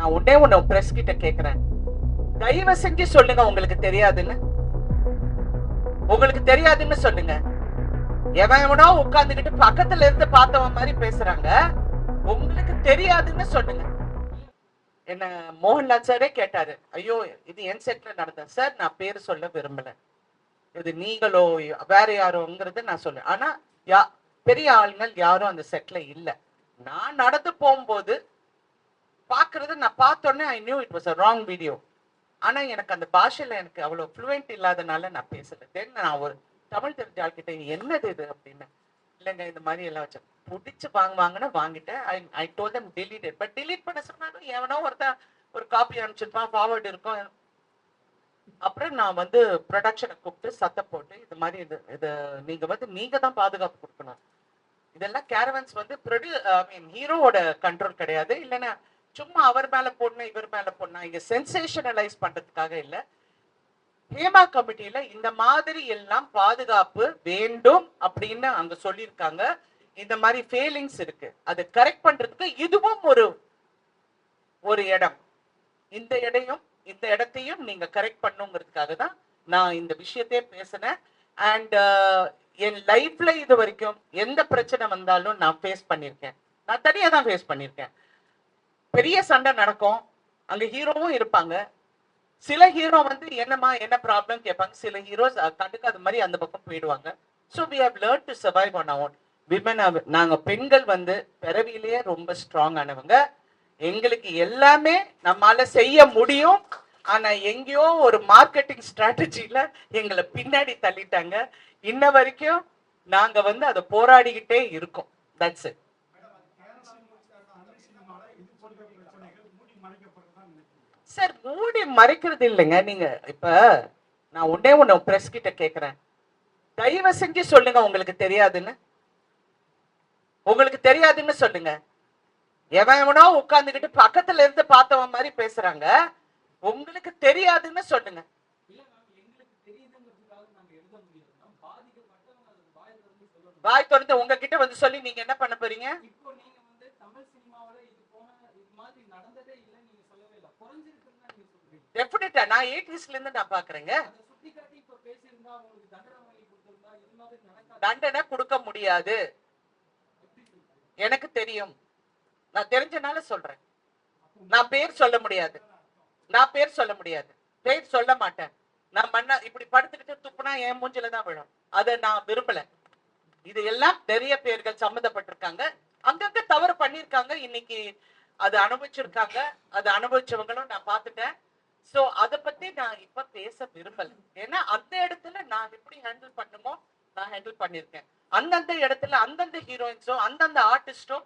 நான் ஒன்னே உன்னை பிரஸ் கிட்ட கேக்குறேன். தயவு செஞ்சு சொல்லுங்க உங்களுக்கு தெரியாதுன்னு. உங்களுக்கு தெரியாதுன்னு சொல்லுங்க. எவன் எவனோ உட்காந்துக்கிட்டு பக்கத்துல இருந்து பார்த்தவன் மாதிரி பேசுறாங்க. உங்களுக்கு தெரியாதுன்னு சொல்லுங்க. என்ன மோகன்லால் சாரே கேட்டாரு. ஐயோ இது என் செட்ல நடந்த சார் நான் பேர் சொல்ல விரும்பல. இது நீங்களோ வேற யாரோங்கிறது நான் சொல்லுவேன் ஆனா யா பெரிய ஆளுங்கள் யாரும் அந்த செட்ல இல்லை. நான் நடந்து போகும்போது பார்க்கறது நான் பார்த்தோன்னே I knew it was a wrong video ஆனால் எனக்கு அந்த பாஷையில் எனக்கு அவ்வளோ ஃப்ளூவெண்ட் இல்லாதனால நான் பேசலை. தென் நான் ஒரு தமிழ் தெரிஞ்ச ஆள்கிட்ட என்னது இது? அப்படின்னு. இல்லைங்க இந்த மாதிரி எல்லாம் வச்சேன் பிடிச்சி வாங்குவாங்கன்னு வாங்கிட்டேன். I I told them delete but delete பண்ண சொன்னாலும் எவனோ ஒருத்தன் ஒரு காப்பி அனுப்பிச்சிருப்பான் ஃபார்வர்டு இருக்கும். அப்புறம் நான் வந்து ப்ரொடக்ஷனை கூப்பிட்டு சத்தம் போட்டு இது மாதிரி இது இது நீங்கள் வந்து நீங்கள் தான் பாதுகாப்பு கொடுக்கணும். இதெல்லாம் கேரவன்ஸ் வந்து ப்ரொடியூ ஐ மீன் ஹீரோவோட கண்ட்ரோல் கிடையாது. இல்லைன்னா சும்மா அவர் மேல போடணும் இவர் மேல போடணும் இங்க சென்சேஷனலைஸ் பண்றதுக்காக இல்ல. ஹேமா கமிட்டியில இந்த மாதிரி எல்லாம் பாதுகாப்பு வேண்டும் அப்படின்னு அங்க சொல்லியிருக்காங்க. இந்த மாதிரி ஃபெயிலிங்ஸ் இருக்கு. அதை கரெக்ட் பண்றதுக்கு இதுவும் ஒரு ஒரு இடம். இந்த இடையும் இந்த இடத்தையும் நீங்க கரெக்ட் பண்ணுங்கிறதுக்காக தான் நான் இந்த விஷயத்தையே பேசினேன். அண்ட் என் லைஃப்ல இது வரைக்கும் எந்த பிரச்சனை வந்தாலும் நான் ஃபேஸ் பண்ணியிருக்கேன். நான் தனியாக தான் ஃபேஸ் பண்ணியிருக்கேன். பெரிய சண்டை நடக்கும். அங்க ஹீரோவும் இருப்பாங்க. சில ஹீரோ வந்து என்னம்மா என்ன ப்ராப்ளம் கேட்பாங்க. சில ஹீரோஸ் கண்டுக்காத மாதிரி அந்த பக்கம் போயிடுவாங்க. So we have learn to survive on out women நாங்க பெண்கள் வந்து பிறவியிலேயே ரொம்ப ஸ்ட்ராங் ஆனவங்க. எங்களுக்கு எல்லாமே நம்மால செய்ய முடியும். ஆனா எங்கேயோ ஒரு மார்க்கெட்டிங் ஸ்ட்ராட்டஜியில எங்களை பின்னாடி தள்ளிட்டாங்க. இன்ன வரைக்கும் நாங்க வந்து அதை போராடிக்கிட்டே இருக்கோம். தட்ஸ் இட் சார் மூடி மறைக்கிறது இல்லைங்க. நீங்க இப்ப நான் உடனே ஒண்ணு பிரஸ் கிட்ட கேக்குறேன். தயவு செஞ்சு சொல்லுங்க உங்களுக்கு தெரியாதுன்னு. உங்களுக்கு தெரியாதுன்னு சொல்லுங்க. எவன் எவனோ உட்காந்துக்கிட்டு பக்கத்துல இருந்து பார்த்தவன் மாதிரி பேசுறாங்க. உங்களுக்கு தெரியாதுன்னு சொல்லுங்க. வாய் திறந்து உங்ககிட்ட வந்து சொல்லி நீங்க என்ன பண்ண போறீங்க இப்போ நீங்க வந்து தமிழ் சினிமாவுல இது போன இது மாதிரி நடந்ததே இல்லைன்னு நீங்க சொல்லவே இல்லை குறைஞ்சிருக்குன்னு தான் நீங்க சொல்றீங்க டெஃபினட்டா நான் எயிட்டிஸ்ல இருந்து நான் பாக்குறேங்க. தண்டனை கொடுக்க முடியாது. எனக்கு தெரியும். நான் தெரிஞ்சனால சொல்றேன். நான் பேர் சொல்ல முடியாது. நான் பேர் சொல்ல முடியாது. பேர் சொல்ல மாட்டேன். நான் மண்ணா இப்படி படுத்துக்கிட்டு துப்புனா என் மூஞ்சில தான் விழும். அதை நான் விரும்பல. இது எல்லாம் நிறைய பேர்கள் சம்மந்தப்பட்டிருக்காங்க. அங்கங்க தவறு பண்ணிருக்காங்க இன்னைக்கு அது அனுபவிச்சிருக்காங்க. அது அனுபவிச்சவங்களும் நான் பார்த்துட்டேன். சோ அத பத்தி நான் இப்ப பேச விரும்பல. ஏன்னா அந்த இடத்துல நான் எப்படி ஹேண்டில் பண்ணுமோ நான் ஹேண்டில் பண்ணிருக்கேன் அந்தந்த இடத்துல அந்தந்த ஹீரோயின்ஸோ அந்தந்த ஆர்டிஸ்டோ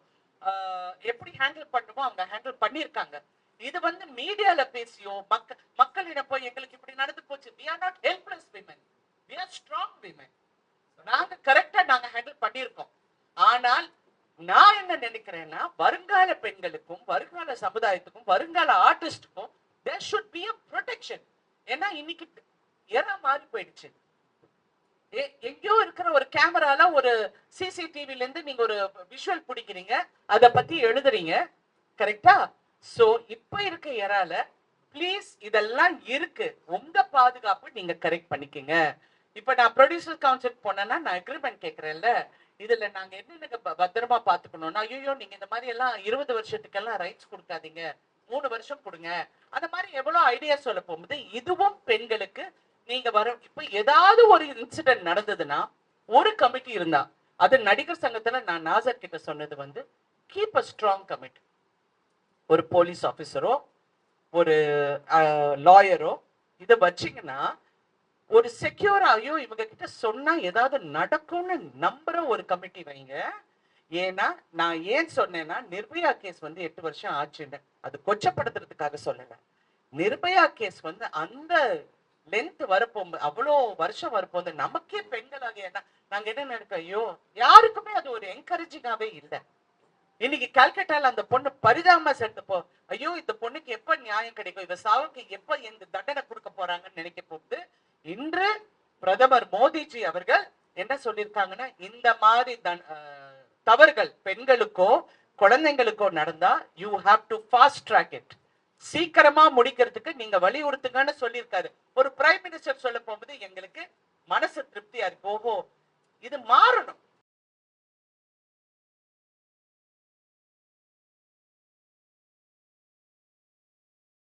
எப்படி ஹேண்டில் பண்ணுமோ அவங்க ஹேண்டில் பண்ணிருக்காங்க இது வந்து மீடியால பேசியோ மக்கள் மக்களிடம் போய் எங்களுக்கு இப்படி நடந்து போச்சு. We are not helpless women we are strong women நாங்க கரெக்டா நாங்க ஹேண்டில் பண்ணியிருக்கோம் ஆனால் நான் என்ன நினைக்கிறேன்னா வருங்கால பெண்களுக்கும் வருங்கால சமுதாயத்துக்கும் வருங்கால ஆர்டிஸ்டுக்கும் there should be a protection ஏன்னா இன்னைக்கு ஏன்னா மாறி போயிடுச்சு. எங்கேயோ இருக்கிற ஒரு கேமரால ஒரு சிசிடிவில இருந்து நீங்க ஒரு விஷுவல் பிடிக்கிறீங்க அத பத்தி எழுதுறீங்க கரெக்டா சோ இப்ப இருக்க எறால ப்ளீஸ் இதெல்லாம் இருக்கு. உங்க பாதுகாப்பு நீங்க கரெக்ட் பண்ணிக்கங்க. இப்ப நான் ப்ரொடியூசர் கவுன்சில் போனேன்னா நான் அக்ரிமெண்ட் கேக்குறேன்ல. இதுல நாங்க என்னென்ன ப- பத்திரமா பாத்துக்கணும்னா ஐயோ நீங்க இந்த மாதிரி எல்லாம் இருபது வருஷத்துக்கெல்லாம் ரைட்ஸ் கொடுக்காதீங்க. மூணு வருஷம் கொடுங்க. அந்த மாதிரி எவ்வளவு ஐடியா சொல்ல போகும்போது இதுவும் பெண்களுக்கு நீங்க வர இப்ப ஏதாவது ஒரு இன்சிடென்ட் நடந்ததுன்னா ஒரு கமிட்டி இருந்தா அது நடிகர் சங்கத்துல நான் நாசர் கிட்ட சொன்னது வந்து கீப் அ ஸ்ட்ராங் கமிட்டி ஒரு போலீஸ் ஆபீசரோ ஒரு லாயரோ இதை வச்சிங்கன்னா ஒரு செக்யூர் ஐயோ இவங்க கிட்ட சொன்னா ஏதாவது நடக்கும்னு நம்புற ஒரு கமிட்டி வைங்க. ஏன்னா நான் ஏன் சொன்னேன்னா நிர்பயா கேஸ் வந்து எட்டு வருஷம் ஆச்சுன்னு. அது கொச்சப்படுத்துறதுக்காக சொல்லல. நிர்பயா கேஸ் வந்து அந்த லென்த் வரப்போம் அவ்வளோ வருஷம் வரப்போது நமக்கே பெண்களாக ஏன்னா நாங்க என்ன நினைக்க ஐயோ யாருக்குமே அது ஒரு என்கரேஜிங்காவே இல்லை. இன்னைக்கு கல்கட்டால அந்த பொண்ணு பரிதாபமா செத்துப்போ. ஐயோ இந்த பொண்ணுக்கு எப்ப நியாயம் கிடைக்கும்? இவ சாவுக்கு எப்ப எந்த தண்டனை கொடுக்க போறாங்கன்னு நினைக்க போகுது இன்று பிரதமர் மோடிஜி அவர்கள் என்ன சொல்லியிருக்காங்கன்னா இந்த மாதிரி தன்- தவறுகள் பெண்களுக்கோ குழந்தைங்களுக்கோ நடந்தா you have to fast track it சீக்கிரமா முடிக்கிறதுக்கு நீங்க வலியுறுத்துங்கன்னு சொல்லியிருக்காரு. ஒரு பிரைம் மினிஸ்டர் சொல்ல போகும்போது எங்களுக்கு மனசு திருப்தியா இருக்கு. ஓஹோ இது மாறணும்.